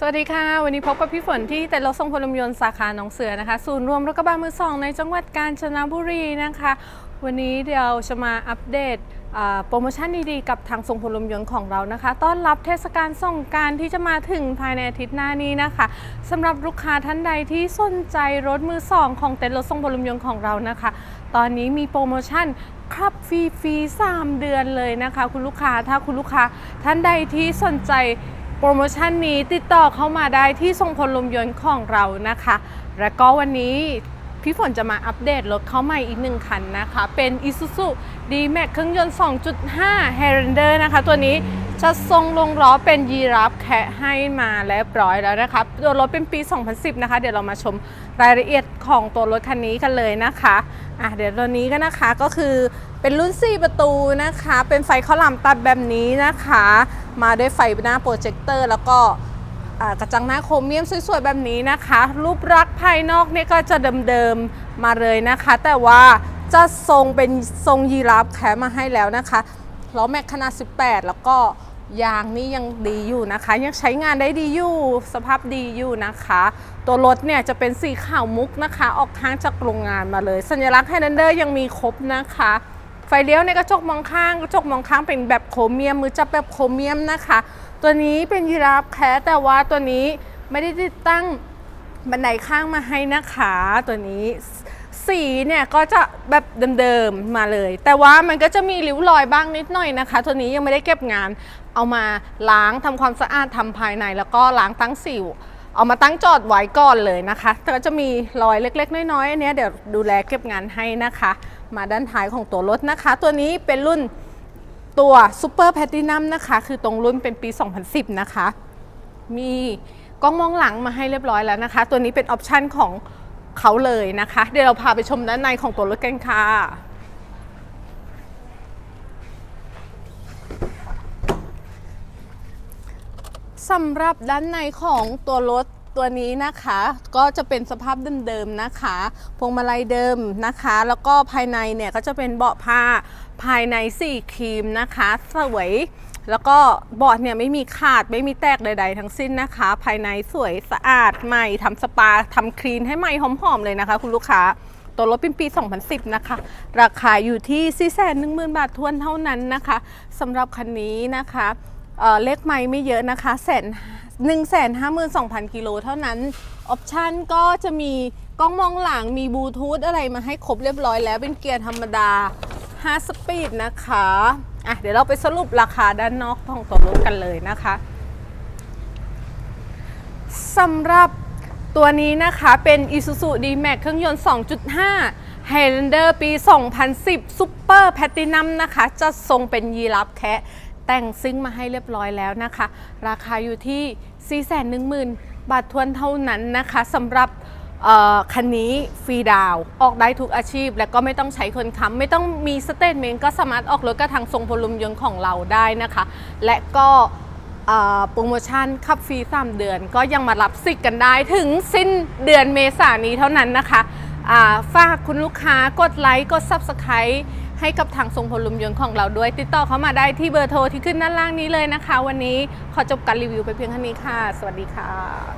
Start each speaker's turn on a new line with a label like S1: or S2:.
S1: สวัสดีค่ะ วันนี้พบกับพี่ฝนที่แต่รถทรงพลมยนต์สาขาหนองเสือนะคะ ศูนย์รวมรถกระบะมือสองในจังหวัดกาญจนบุรีนะคะ วันนี้เดี๋ยวจะมาอัปเดตโปรโมชั่นดีๆ กับทางทรงพลมยนต์ของเรานะคะ ต้อนรับเทศกาลส่งการที่จะมาถึงภายในอาทิตย์หน้านี้นะคะสำหรับลูกค้าท่านใดที่สนใจรถมือสองของเต็นท์รถทรงพลมยนต์ของเรานะคะ ตอนนี้มีโปรโมชั่นครับฟรีฟรีๆ3เดือนเลยนะคะ คุณลูกค้าถ้าคุณลูกค้าท่านใดที่สนใจ โปรโมชั่นนี้ติดต่อเข้ามาได้ที่ทรงพลลมยนต์ของเรานะคะ และก็วันนี้พี่ฝนจะมาอัปเดตรถเข้าใหม่อีกหนึ่งคันนะคะ เป็น Isuzu D-Max เครื่องยนต์ 2.5 h a r a n d e r นะคะ ตัวนี้ จะทรงลงล้อเป็นยีราฟแคะให้มาเรียบร้อยแล้วนะคะตัวรถเป็นปี 2010 นะคะ เดี๋ยวเรามาชมรายละเอียดของตัวรถคันนี้กันเลยนะคะอะเดี๋ยวตัวนี้ก็นะคะก็คือเป็นรุ่น 4 ประตูนะคะ เป็นไฟข้าวหลามตัดแบบนี้นะคะ มาด้วยไฟหน้าโปรเจคเตอร์แล้วก็กระจังหน้าโครเมียมสวยๆแบบนี้นะคะ รูปลักษณ์ภายนอกเนี่ยก็จะเดิมๆมาเลยนะคะ แต่ว่าจะทรงเป็นทรงยีราฟแคะมาให้แล้วนะคะ ล้อแม็กขนาด 18 แล้วก็ยางนี่ยังดีอยู่นะคะ ยังใช้งานได้ดีอยู่สภาพดีอยู่นะคะ ตัวรถเนี่ยจะเป็นสีขาวมุกนะคะ ออกทางจากโรงงานมาเลย สัญลักษณ์ไฮแลนเดอร์ยังมีครบนะคะ ไฟเลี้ยวในกระจกมองข้างกระจกมองข้างเป็นแบบโครเมียมมือจับแบบโครเมียมนะคะ ตัวนี้เป็นยีราฟแคะแต่ว่าตัวนี้ไม่ได้ติดตั้งบันไดข้างมาให้นะคะ ตัวนี้ สีเนี่ยก็จะแบบเดิมๆมาเลย แต่ว่ามันก็จะมีริ้วรอยบ้างนิดหน่อยนะคะ ตัวนี้ยังไม่ได้เก็บงาน เอามาล้างทำความสะอาดทำภายใน แล้วก็ล้างตั้งสิวเอามาตั้งจอดไว้ก่อนเลยนะคะ แต่ก็จะมีรอยเล็ก ๆ น้อยๆอันนี้เดี๋ยวดูแลเก็บงานให้นะคะ มาด้านท้ายของตัวรถนะคะ ตัวนี้เป็นรุ่นตัว Super p l a t i n u m นะคะ คือตรงรุ่นเป็นปี 2010 นะคะ มีกล้องมองหลังมาให้เรียบร้อยแล้วนะคะ ตัวนี้เป็นออปชันของ เขาเลยนะคะ เดี๋ยวเราพาไปชมด้านในของตัวรถกันค่ะสำหรับด้านในของตัวรถตัวนี้นะคะก็จะเป็นสภาพเดิมๆนะคะพวงมาลัยเดิมนะคะ แล้วก็ภายในเนี่ยก็จะเป็นเบาะผ้าภายในสีครีมนะคะ สวย แล้วก็เบาะเนี่ยไม่มีขาดไม่มีแตกใด ๆ ทั้งสิ้นนะคะ ภายในสวยสะอาดใหม่ทำสปาทำคลีนให้ใหม่หอมๆเลยนะคะ คุณลูกค้าตัวรถเป็นปี 2010 นะคะ ราคาอยู่ที่ 410,000 บาททวนเท่านั้นนะคะสำหรับคันนี้นะคะเเลขไม่ไม่เยอะนะคะแสนหนึ่งแสนห้าหมื่นสองพันกิโลเท่านั้น ออปชันก็จะมีกล้องมองหลังมีบลูทูธอะไรมาให้ครบเรียบร้อยแล้วเป็นเกียร์ธรรมดา 5 สปีดนะคะ อะเดี๋ยวเราไปสรุปราคาด้านนอกของตัวรถกันเลยนะคะสำหรับตัวนี้นะคะเป็น Isuzu D-Max เครื่องยนต์ 2.5 Highlander ปี 2010 Super Platinum นะคะ จะทรงเป็นยีราฟแคะแต่งซิ่งมาให้เรียบร้อยแล้วนะคะ ราคาอยู่ที่ 410,000 บาททวนเท่านั้นนะคะสำหรับ คันนี้ฟรีดาวออกได้ทุกอาชีพ และก็ไม่ต้องใช้คนค้ำไม่ต้องมีสเตทเมนต์ก็สามารถออกรถกระทางทรงพลุมยนต์ของเราได้นะคะ และก็โปรโมชั่นขับฟรี 3 เดือน ก็ยังมารับสิทธิ์กันได้ถึงสิ้นเดือนเมษายนนี้เท่านั้นนะคะฝากคุณลูกค้ากดไลค์กด Subscribe ให้กับทางทรงพลลุมยนต์ของเราด้วย ติดต่อเข้ามาได้ที่เบอร์โทรที่ขึ้นด้านล่างนี้เลยนะคะ วันนี้ขอจบการรีวิวไปเพียงเท่านี้ค่ะ สวัสดีค่ะ